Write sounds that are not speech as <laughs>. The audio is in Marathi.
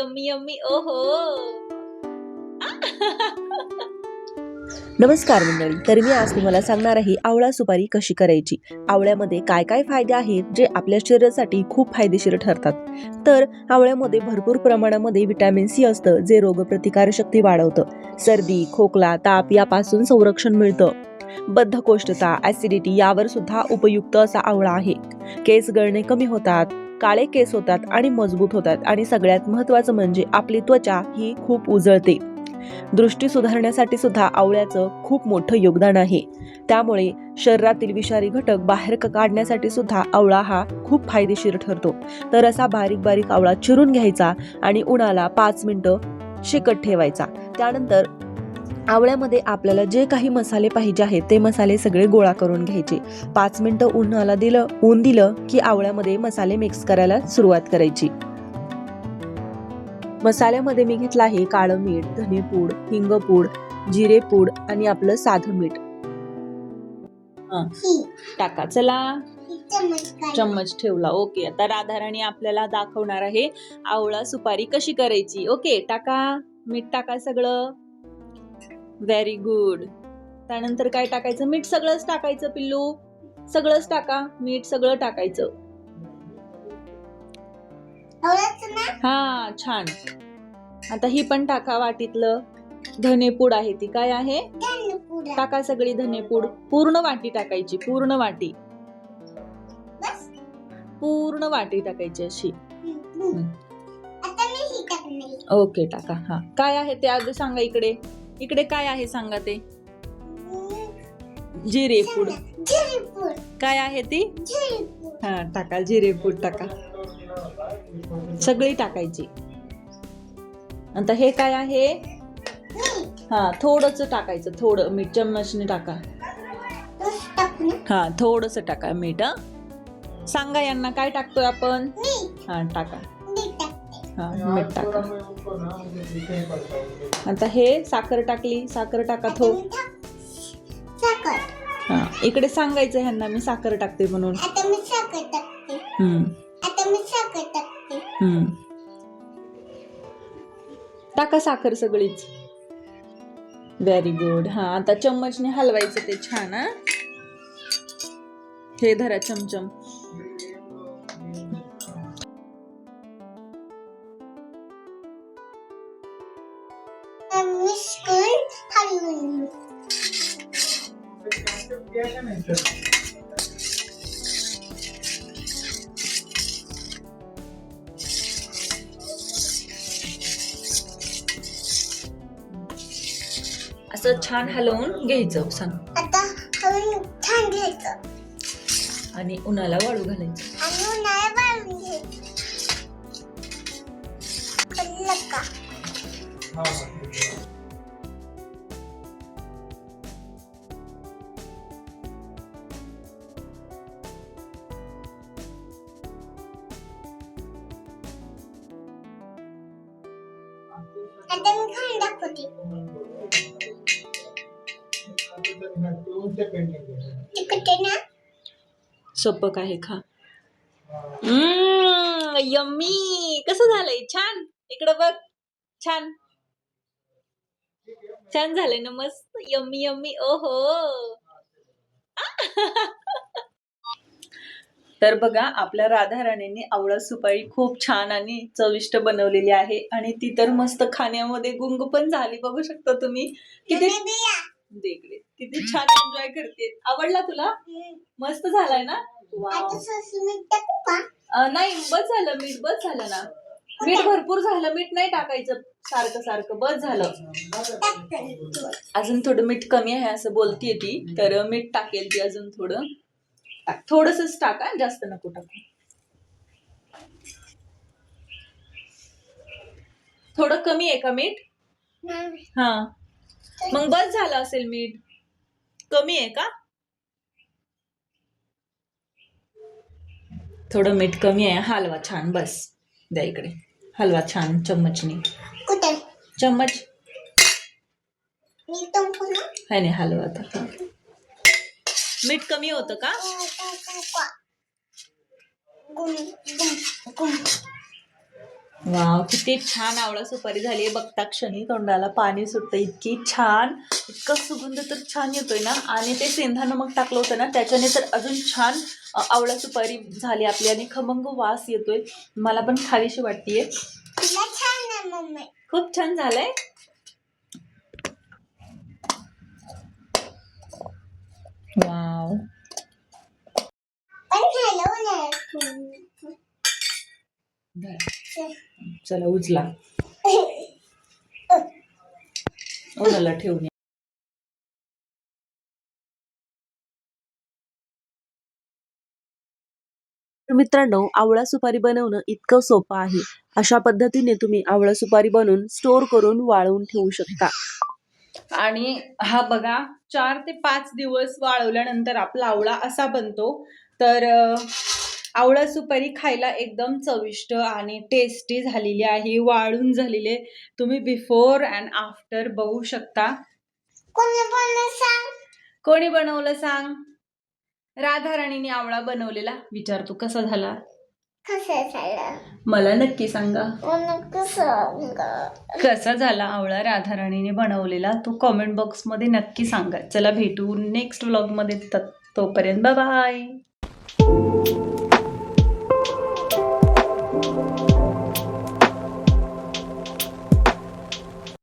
यम्मी यम्मी ओहो. नमस्कार मंडळी तर मी आज तुम्हाला सांगणार आहे आवळा सुपारी कशी करायची. आवळ्यामध्ये काय काय फायदे आहेत जे आपल्या शरीरासाठी खूप फायदेशीर ठरतात. तर आवळ्यामध्ये भरपूर प्रमाणामध्ये विटॅमिन सी असतं जे रोगप्रतिकारशक्ती वाढवतं. सर्दी खोकला ताप यापासून संरक्षण मिळतं. बद्धकोष्ठता ऍसिडिटी यावर सुद्धा उपयुक्त असा आवळा आहे. केस गळणे कमी होतात. काळे केस होतात आणि मजबूत होतात आणि सगळ्यात महत्त्वाचं म्हणजे आपली त्वचा ही खूप उजळते. दृष्टी सुधारण्यासाठी सुद्धा आवळ्याचं खूप मोठं योगदान आहे. त्यामुळे शरीरातील विषारी घटक बाहेर काढण्यासाठी सुद्धा आवळा हा खूप फायदेशीर ठरतो. तर असा बारीक बारीक आवळा चिरून घ्यायचा आणि उन्हाला पाच मिनिटं शिकट ठेवायचा. त्यानंतर आवळ्यामध्ये आपल्याला जे काही मसाले पाहिजे आहेत ते मसाले सगळे गोळा करून घ्यायचे. पाच मिनटं उन्हाला दिलं ऊन दिलं की आवळ्यामध्ये मसाले मिक्स करायला सुरुवात करायची. मसाल्यामध्ये मी घेतलं आहे काळं मीठ धनेपूड हिंगपूड जिरेपूड आणि आपलं साधं मीठ. टाका. चला. चम्मच ठेवला. ओके. आता राधाराणी आपल्याला दाखवणार आहे आवळा सुपारी कशी करायची. ओके. टाका. मीठ टाका सगळं. व्हेरी गुड त्यानंतर काय टाकायचं? मीठ सगळंच टाकायचं पिल्लू. सगळंच टाका. मीठ सगळं टाकायचं. हा छान. आता ही पण टाका वाटीतलं. धनेपूड आहे ती. काय आहे? टाका सगळी धनेपूड. पूर्ण वाटी टाकायची. पूर्ण वाटी. पूर्ण वाटी टाकायची अशी. ओके टाका. हा. काय आहे ते आधी सांगा इकडे. इकडे काय आहे सांगा ते? जिरे पूड. काय आहे ती? हा टाका जिरे पूड टाका. सगळी टाकायची. आता हे काय आहे? हा थोडस टाकायचं थोडं मीठ चम्मचने टाका. हा थोडस टाका मीठ सांगा यांना काय टाकतोय आपण? हा टाका. हा मीठ टाका. आता हे साखर टाकली साखर टाका थो. हा इकडे सांगायचं ह्यांना मी साखर टाकते म्हणून. आता मी साखर टाकते. हम्म. आता मी साखर टाकते. हम्म. टाका साखर सगळीच. व्हेरी गुड हा आता चम्मचने हलवायचं ते छान हा. हे धरा चमचम. असं छान हलवून घ्यायचं सांग. आता हलवून छान घ्यायचं. आणि उन्हाला वाळू घालायचं. आणि वाळून घ्यायचं. कळलं का आता मी खाऊन दाखवते तिखट आहे ना सोपं काय खा यम्मी. कसं झालंय? छान. इकडं बघ. छान. छान झालंय ना मस्त. Yummy yummy. ओहो. <laughs> तर बघा आपल्या राधा राणीने आवळा सुपारी खूप छान आणि चविष्ट बनवलेली आहे आणि ती तर मस्त खाण्यामध्ये गुंग पण झाली बघू शकता तुम्ही. किती मम्मी बिया. दे इकडे. किती छान एन्जॉय करते. आवडला तुला. मस्त झालाय ना? नाही बस झालं मीठ बस झालं ना. मीठ भरपूर झालं मीठ नाही टाकायचं. सारखं सारखं बस झालं. अजून थोडं मीठ कमी आहे असं बोलतीये ती तर मीठ टाकेल ती अजून थोडं. थोडस टाका जास्त नको टाकू. थोडं कमी आहे का मीठ. हा. मग बस झालं असेल मीठ. कमी आहे का? थोडं मीठ कमी आहे. हलवा छान बस. द्या इकडे. हलवा छान चम्मचने. चम्मच. नाही हलवा आता. मीठ कमी होतं का? वाव किती छान आवळा सुपारी झाली आहे. बघता क्षणी तोंडाला पाणी सुटतं इतकी छान इतका सुगंध तर छान येतोय ना? आणि ते सेंधा नमक टाकलं होतं ना? त्याच्याने तर अजून छान आवळा सुपारी झाली आपली आणि खमंग वास येतोय. मला पण खावीशी वाटतीये. खूप छान झालंय वाव पण हॅलो नाही चला उचला. ओढाला ठेवून मित्रांनो आवळा सुपारी बनवणं इतकं सोपं आहे. अशा पद्धतीने तुम्ही आवळा सुपारी बनवून स्टोर करून वाळवून ठेवू शकता. आणि हा बघा चार ते पाच दिवस वाळवल्यानंतर आपला आवळा असा बनतो. तर आवळा सुपारी खायला एकदम चविष्ट आणि टेस्टी झालेली आहे वाळून झालेली. तुम्ही बिफोर अँड आफ्टर बघू शकता. कोणी पण सांग? कोणी बनवलं सांग? राधाराणीने आवळा बनवलेला. विचार तू कसा झाला? कसं झालं? मला नक्की सांगा. मला कसं कसा झाला आवळा राधाराणीने बनवलेला? तो कॉमेंट बॉक्समध्ये नक्की सांगा. चला भेटू नेक्स्ट व्लॉगमध्ये तोपर्यंत बाय